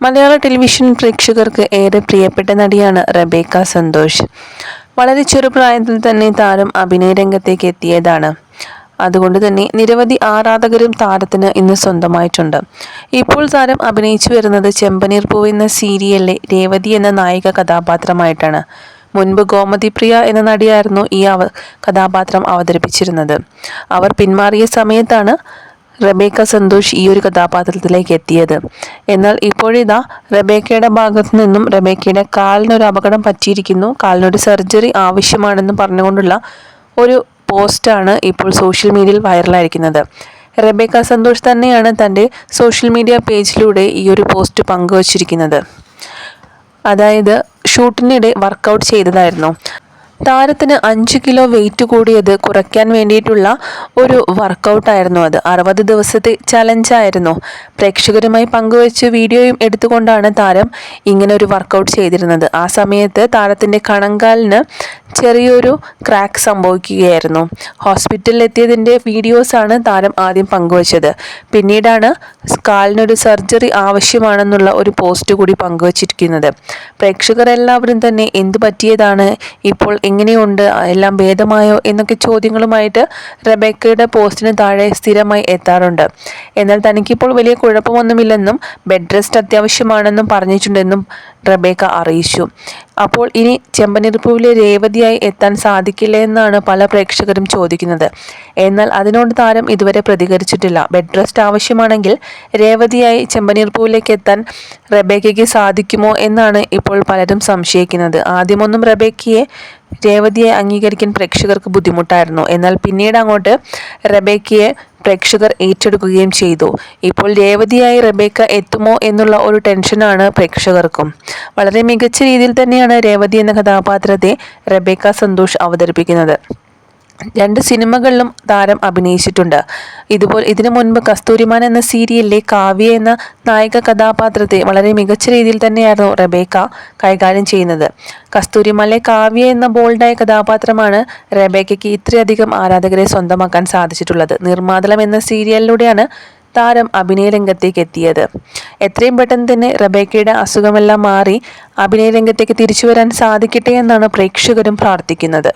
മലയാള television പ്രേക്ഷകർക്ക് ഏറെ പ്രിയപ്പെട്ട നടിയാണ് റബേക്ക സന്തോഷ്. വളരെ ചെറുപ്രായത്തിൽ തന്നെ താരം അഭിനയ രംഗത്തേക്ക് എത്തിയതാണ്. അതുകൊണ്ട് തന്നെ നിരവധി ആരാധകരും താരത്തിന് ഇന്ന് സ്വന്തമായിട്ടുണ്ട്. ഇപ്പോൾ താരം അഭിനയിച്ചു വരുന്നത് ചെമ്പനീർ പൂ എന്ന സീരിയലിലെ രേവതി എന്ന നായിക കഥാപാത്രമായിട്ടാണ്. മുൻപ് ഗോമതി പ്രിയ എന്ന നടിയായിരുന്നു ഈ കഥാപാത്രം അവതരിപ്പിച്ചിരുന്നത്. അവർ പിന്മാറിയ സമയത്താണ് റബേക്ക സന്തോഷ് ഈ ഒരു കഥാപാത്രത്തിലേക്ക് എത്തിയത്. എന്നാൽ ഇപ്പോഴിതാ റബേക്കയുടെ ഭാഗത്തു നിന്നും റബേക്കയുടെ കാലിനൊരു അപകടം പറ്റിയിരിക്കുന്നു. കാലിനൊരു സർജറി ആവശ്യമാണെന്ന് പറഞ്ഞുകൊണ്ടുള്ള ഒരു പോസ്റ്റാണ് ഇപ്പോൾ സോഷ്യൽ മീഡിയയിൽ വൈറലായിരിക്കുന്നത്. റബേക്ക സന്തോഷ് തന്നെയാണ് തന്റെ സോഷ്യൽ മീഡിയ പേജിലൂടെ ഈ ഒരു പോസ്റ്റ് പങ്കുവച്ചിരിക്കുന്നത്. അതായത് ഷൂട്ടിനിടെ വർക്കൗട്ട് ചെയ്തതായിരുന്നു. താരത്തിന് അഞ്ച് കിലോ വെയിറ്റ് കൂടിയത് കുറയ്ക്കാൻ വേണ്ടിയിട്ടുള്ള ഒരു വർക്കൗട്ടായിരുന്നു അത്. അറുപത് ദിവസത്തെ ചലഞ്ചായിരുന്നു പ്രേക്ഷകരുമായി പങ്കുവച്ച് വീഡിയോയും എടുത്തുകൊണ്ടാണ് താരം ഇങ്ങനെ ഒരു വർക്കൗട്ട് ചെയ്തിരുന്നത്. ആ സമയത്ത് താരത്തിന്റെ കണങ്കാലിന് ചെറിയൊരു ക്രാക്ക് സംഭവിക്കുകയായിരുന്നു. ഹോസ്പിറ്റലിൽ എത്തിയതിന്റെ വീഡിയോസാണ് താരം ആദ്യം പങ്കുവച്ചത്. പിന്നീടാണ് കാലിനൊരു സർജറി ആവശ്യമാണെന്നുള്ള ഒരു പോസ്റ്റ് കൂടി പങ്കുവച്ചിരിക്കുന്നത്. പ്രേക്ഷകർ എല്ലാവരും തന്നെ എന്തു പറ്റിയതാണ് ഇപ്പോൾ എങ്ങനെയുണ്ട് എല്ലാം ഭേദമായോ എന്നൊക്കെ ചോദ്യങ്ങളുമായിട്ട് റബേക്കയുടെ പോസ്റ്റിന് താഴെ സ്ഥിരമായി എത്താറുണ്ട്. എന്നാൽ തനിക്കിപ്പോൾ വലിയ കുഴപ്പമൊന്നുമില്ലെന്നും ബെഡ് റെസ്റ്റ് അത്യാവശ്യമാണെന്നും പറഞ്ഞിട്ടുണ്ടെന്നും റബേക്ക അറിയിച്ചു. അപ്പോൾ ഇനി ചെമ്പനിരുപ്പുവിലെ രേവതിയായി എത്താൻ സാധിക്കില്ല എന്നാണ് പല പ്രേക്ഷകരും ചോദിക്കുന്നത്. എന്നാൽ അതിനോട് താരം ഇതുവരെ പ്രതികരിച്ചിട്ടില്ല. ബെഡ് റെസ്റ്റ് ആവശ്യമാണെങ്കിൽ രേവതിയായി ചെമ്പനിരുപ്പുവിലേക്ക് എത്താൻ റബേക്കയ്ക്ക് സാധിക്കുമോ എന്നാണ് ഇപ്പോൾ പലരും സംശയിക്കുന്നത്. ആദ്യമൊന്നും റബേക്കയെ രേവതിയെ അംഗീകരിക്കാൻ പ്രേക്ഷകർക്ക് ബുദ്ധിമുട്ടായിരുന്നു. എന്നാൽ പിന്നീട് അങ്ങോട്ട് റബേക്കയെ പ്രേക്ഷകർ ഏറ്റെടുക്കുകയും ചെയ്തു. ഇപ്പോൾ രേവതിയായി റബേക്ക എത്തുമോ എന്നുള്ള ഒരു ടെൻഷനാണ് പ്രേക്ഷകർക്കും. വളരെ മികച്ച രീതിയിൽ തന്നെയാണ് രേവതി എന്ന കഥാപാത്രത്തെ റബേക്ക സന്തോഷ് അവതരിപ്പിക്കുന്നത്. രണ്ട് സിനിമകളിലും താരം അഭിനയിച്ചിട്ടുണ്ട്. ഇതുപോലെ ഇതിനു മുൻപ് കസ്തൂരിമാൻ എന്ന സീരിയലിലെ കാവ്യ എന്ന നായിക കഥാപാത്രത്തെ വളരെ മികച്ച രീതിയിൽ തന്നെയായിരുന്നു റബേക്ക കൈകാര്യം ചെയ്യുന്നത്. കസ്തൂരിമാനിലെ കാവ്യ എന്ന ബോൾഡായ കഥാപാത്രമാണ് റബേക്കയ്ക്ക് ഇത്രയധികം ആരാധകരെ സ്വന്തമാക്കാൻ സാധിച്ചിട്ടുള്ളത്. നിർമാതളം എന്ന സീരിയലിലൂടെയാണ് താരം അഭിനയ രംഗത്തേക്ക് എത്തിയത്. എത്രയും പെട്ടെന്ന് തന്നെ റബേക്കയുടെ അസുഖമെല്ലാം മാറി അഭിനയ രംഗത്തേക്ക് തിരിച്ചു വരാൻ സാധിക്കട്ടെ എന്നാണ് പ്രേക്ഷകരും പ്രാർത്ഥിക്കുന്നത്.